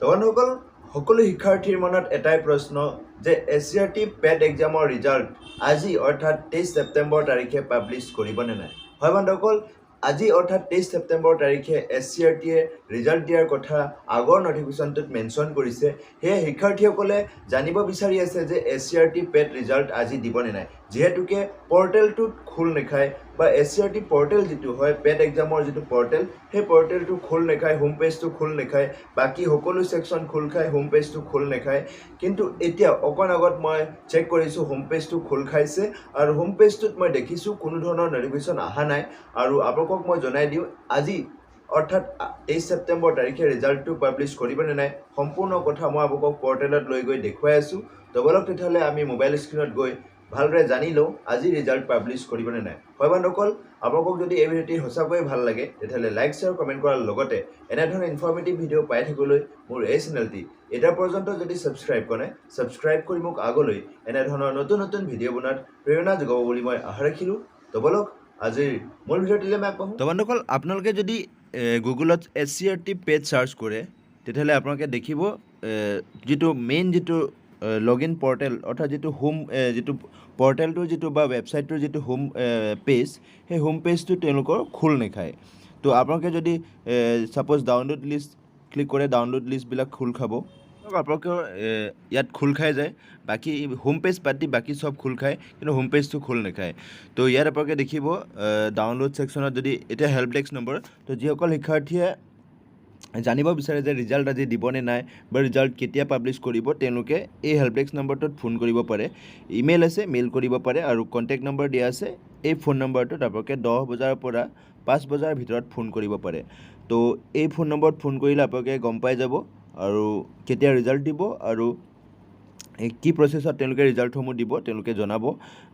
বন্ধুসকল সকলো শিক্ষাৰ্থীৰ মনত এটাই প্ৰশ্ন যে S C R T PET এক্সামৰ result আজি অৰ্থাৎ তেইছ ছেপ্টেম্বৰ তাৰিখে পাব্লিছ কৰিবনে নাই? হয় বন্ধুসকল আজি অৰ্থাৎ তেইছ ছেপ্টেম্বৰ তাৰিখে এছ চি আৰ টিয়ে ৰিজাল্ট দিয়াৰ কথা আগৰ নটিফিকেশ্যনটোত মেনশ্যন কৰিছে। সেয়ে শিক্ষাৰ্থীসকলে জানিব বিচাৰি আছে যে S C R T PET result আজি দিবনে নাই। যিহেতুকে পৰ্টেলটোত খোল নেখায় বা S C R T portal যিটো হয় পেট এক্সামৰ যিটো পৰ্টেল সেই পৰ্টেলটো খোল নেখায় হোম পেজটো খোল নেখায় বাকী সকলো ছেকশ্যন খোল খায় হোম পেজটো খোল নেখায়। কিন্তু এতিয়া অকণ আগত মই চেক কৰিছোঁ হোম পেজটো খোল খাইছে আৰু হোম পেজটোত মই দেখিছোঁ কোনো ধৰণৰ নটিফিকেশ্যন অহা নাই আৰু আপোনালোকক মই জনাই দিওঁ আজি অৰ্থাৎ তেইছ ছেপ্টেম্বৰ তাৰিখে ৰিজাল্টটো পাব্লিছ কৰিবনে নাই সম্পূৰ্ণ কথা মই আপোনালোকক পৰ্টেলত লৈ গৈ দেখুৱাই আছোঁ। তো বলক তেতিয়াহ'লে আমি মোবাইল স্ক্ৰীণত গৈ ভালদৰে জানি লওঁ আজি ৰিজাল্ট পাব্লিছ কৰিবনে নাই। হয় বন্ধুসকল আপোনালোকক যদি এই ভিডিঅ'টি সঁচাকৈয়ে ভালো লাগে, তেতিয়াহ'লে লাইক শ্বেয়াৰ কমেণ্ট কৰাৰ লগতে এনেধৰণৰ ইনফৰ্মেটিভ ভিডিঅ' পাই থাকিবলৈ মোৰ এই চেনেলটি এতিয়া পৰ্যন্ত যদি ছাবস্ক্ৰাইব কৰে ছাবস্ক্ৰাইব কৰি মোক আগলৈ এনেধৰণৰ নতুন নতুন ভিডিঅ' বনোৱাত প্ৰেৰণা যোগাব বুলি মই আশা ৰাখিলোঁ। তো বলক, আজিৰ মূল ভিডিঅ'টিলৈ মই আগবাঢ়োঁ। তো বন্ধুসকল, আপোনালোকে যদি গুগলত S C R T page search কৰে, তেতিয়াহ'লে আপোনালোকে দেখিব যিটো মেইন যিটো লগ ইন পৰ্টেল অৰ্থাৎ যিটো হোম যিটো পৰ্টেলটোৰ যিটো বা ৱেবছাইটটোৰ যিটো হোম পেজ সেই হোম পেজটো তেওঁলোকৰ খোল নেখায়। তো আপোনালোকে যদি ছাপ'জ ডাউনলোড লিষ্ট ক্লিক কৰে ডাউনলোড লিষ্টবিলাক খোল খাব। আপোনালোকৰ এ, ইয়াত খোল খাই যায় বাকী হোম পেজ দি বাকী চব খোল খায় কিন্তু হোম পেজটো খোল নেখায়। তো ইয়াত আপোনালোকে দেখিব ডাউনলোড ছেকশ্যনত যদি এতিয়া হেল্প ডেস্ক নম্বৰ তো যিসকল শিক্ষাৰ্থীয়ে জানিব বিচাৰে যে ৰিজাল্ট আজি দিবনে নাই বা ৰিজাল্ট কেতিয়া পাব্লিছ কৰিব তেওঁলোকে এই হেল্প ডেস্ক নম্বৰটোত ফোন কৰিব পাৰে। ইমেইল আছে, মেইল কৰিব পাৰে আৰু কণ্টেক্ট নম্বৰ দিয়া আছে। এই ফোন নম্বৰটোত আপোনালোকে দহ বজাৰ পৰা পাঁচ বজাৰ ভিতৰত ফোন কৰিব পাৰে। তো এই ফোন নম্বৰত ফোন কৰিলে আপোনালোকে গম পাই যাব আৰু কেতিয়া ৰিজাল্ট দিব আৰু কি প্ৰচেছত তেওঁলোকে ৰিজাল্টসমূহ দিব তেওঁলোকে জনাব।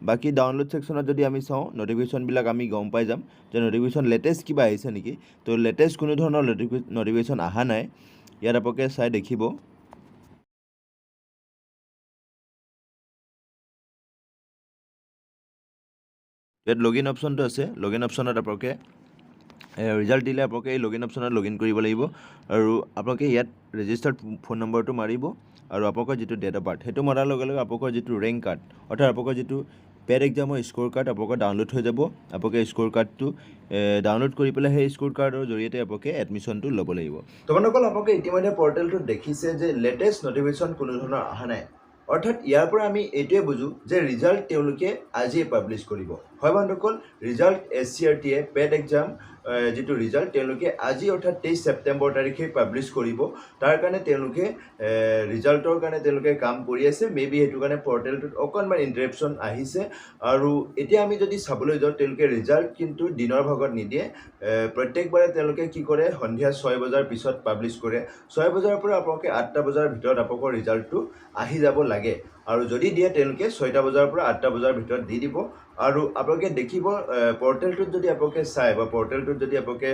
বাকী ডাউনলোড ছেকশ্যনত যদি আমি চাওঁ নটিফিকেশ্যনবিলাক আমি গম পাই যাম। যে নটিফিকেশ্যন লেটেষ্ট কিবা আহিছে নেকি? তো লেটেষ্ট কোনো ধৰণৰ নটিফিকেশ্যন অহা নাই। ইয়াত আপোনালোকে চাই দেখিব। ইয়াত লগ ইন অপশ্যনটো আছে। লগ ইন অপশ্যনত আপোনালোকে ৰিজাল্ট দিলে আপোনালোকে এই লগ ইন অপশ্যনত লগ ইন কৰিব লাগিব আৰু আপোনালোকে ইয়াত ৰেজিষ্টাৰ্ড ফোন নম্বৰটো মাৰিব আৰু আপোনালোকৰ যিটো ডেট অফ বাৰ্থ সেইটো মৰাৰ লগে লগে আপোনালোকৰ যিটো ৰেংক কাৰ্ড অৰ্থাৎ আপোনালোকৰ যিটো পেড এক্সামৰ স্ক'ৰ কাৰ্ড আপোনালোকৰ ডাউনলোড হৈ যাব। আপোনালোকে স্ক'ৰ কাৰ্ডটো ডাউনলোড কৰি পেলাই সেই স্ক'ৰ কাৰ্ডৰ জৰিয়তে আপোনালোকে এডমিশ্যনটো ল'ব লাগিব। তো বন্ধুসকল আপোনালোকে ইতিমধ্যে পৰ্টেলটোত দেখিছে যে লেটেষ্ট নটিফিকেশ্যন কোনো ধৰণৰ অহা নাই। অৰ্থাৎ ইয়াৰ পৰা আমি এইটোৱে বুজোঁ যে ৰিজাল্ট তেওঁলোকে আজিয়ে পাব্লিছ কৰিব। হয় বন্ধুসকল ৰিজাল্ট এছ চি আৰ টিয়ে পেড এক্সাম যিটো ৰিজাল্ট তেওঁলোকে আজি অৰ্থাৎ তেইছ ছেপ্টেম্বৰ তাৰিখে পাব্লিছ কৰিব। তাৰ কাৰণে তেওঁলোকে ৰিজাল্টৰ কাৰণে তেওঁলোকে কাম কৰি আছে। মে বি সেইটো কাৰণে পৰ্টেলটোত অকণমান ইণ্টাৰেপশ্যন আহিছে। আৰু এতিয়া আমি যদি চাবলৈ যাওঁ তেওঁলোকে ৰিজাল্ট কিন্তু দিনৰ ভাগত নিদিয়ে। প্ৰত্যেকবাৰে তেওঁলোকে কি কৰে? সন্ধিয়া ছয় বজাৰ পিছত পাব্লিছ কৰে। ছয় বজাৰ পৰা আপোনালোকে আঠটা বজাৰ ভিতৰত আপোনালোকৰ ৰিজাল্টটো আহি যাব লাগে। আৰু যদি দিয়ে তেওঁলোকে ছয়টা বজাৰ পৰা আঠটা বজাৰ ভিতৰত দি দিব। আৰু আপোনালোকে দেখিব পৰ্টেলটোত যদি আপোনালোকে চাই বা পৰ্টেলটোত যদি আপোনালোকে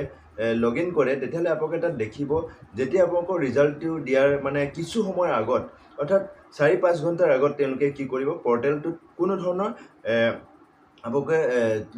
লগ ইন কৰে তেতিয়াহ'লে আপোনালোকে তাত দেখিব যেতিয়া আপোনালোকৰ ৰিজাল্টটো দিয়াৰ মানে কিছু সময়ৰ আগত অৰ্থাৎ চাৰি পাঁচ ঘণ্টাৰ আগত তেওঁলোকে কি কৰিব পৰ্টেলটোত কোনো ধৰণৰ আপোনালোকে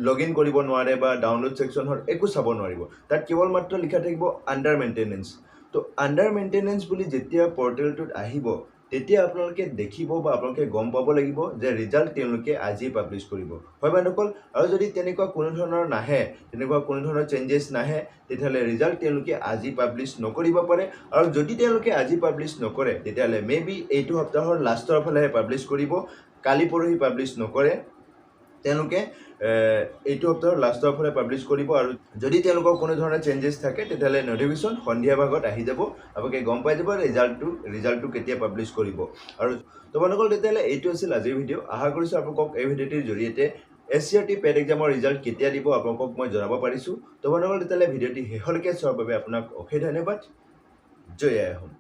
লগ ইন কৰিব নোৱাৰে বা ডাউনলোড ছেকশ্যনত একো চাব নোৱাৰিব। তাত কেৱল মাত্ৰ লিখা থাকিব আণ্ডাৰ মেইনটেনেঞ্চ তো আণ্ডাৰ মেইনটেনেঞ্চ বুলি যেতিয়া পৰ্টেলটোত আহিব তেতিয়া আপোনালোকে দেখিব বা আপোনালোকে গম পাব লাগিব যে ৰিজাল্ট তেওঁলোকে আজি পাব্লিছ কৰিব। হয় বন্ধুসকল আৰু যদি তেনেকুৱা কোনো ধৰণৰ নাহে তেনেকুৱা কোনো ধৰণৰ চেঞ্জেছ নাহে তেতিয়াহ'লে ৰিজাল্ট তেওঁলোকে আজি পাব্লিছ নকৰিব পাৰে। আৰু যদি তেওঁলোকে আজি পাব্লিছ নকৰে তেতিয়াহ'লে মে বি এইটো সপ্তাহৰ লাষ্টৰ ফালেহে পাব্লিছ কৰিব। কালি পৰহি পাব্লিছ নকৰে। তেওঁলোকে এইটো সপ্তাহৰ লাষ্টৰ ফালে পাব্লিছ কৰিব আৰু যদি তেওঁলোকৰ কোনো ধৰণৰ চেঞ্জেছ থাকে তেতিয়াহ'লে নটিফিকেশ্যন সন্ধিয়া ভাগত আহি যাব আপোনালোকে গম পাই যাব ৰিজাল্টটো ৰিজাল্টটো কেতিয়া পাব্লিছ কৰিব। আৰু তো বন্ধুসকল তেতিয়াহ'লে এইটো আছিল আজিৰ ভিডিঅ' আশা কৰিছোঁ আপোনালোকক এই ভিডিঅ'টিৰ জৰিয়তে S C R T PET এক্সামৰ result কেতিয়া দিব আপোনালোকক মই জনাব পাৰিছোঁ। তো বন্ধুসকল তেতিয়াহ'লে ভিডিঅ'টি শেষলৈকে চোৱাৰ বাবে আপোনাক অশেষ ধন্যবাদ। জয় অসম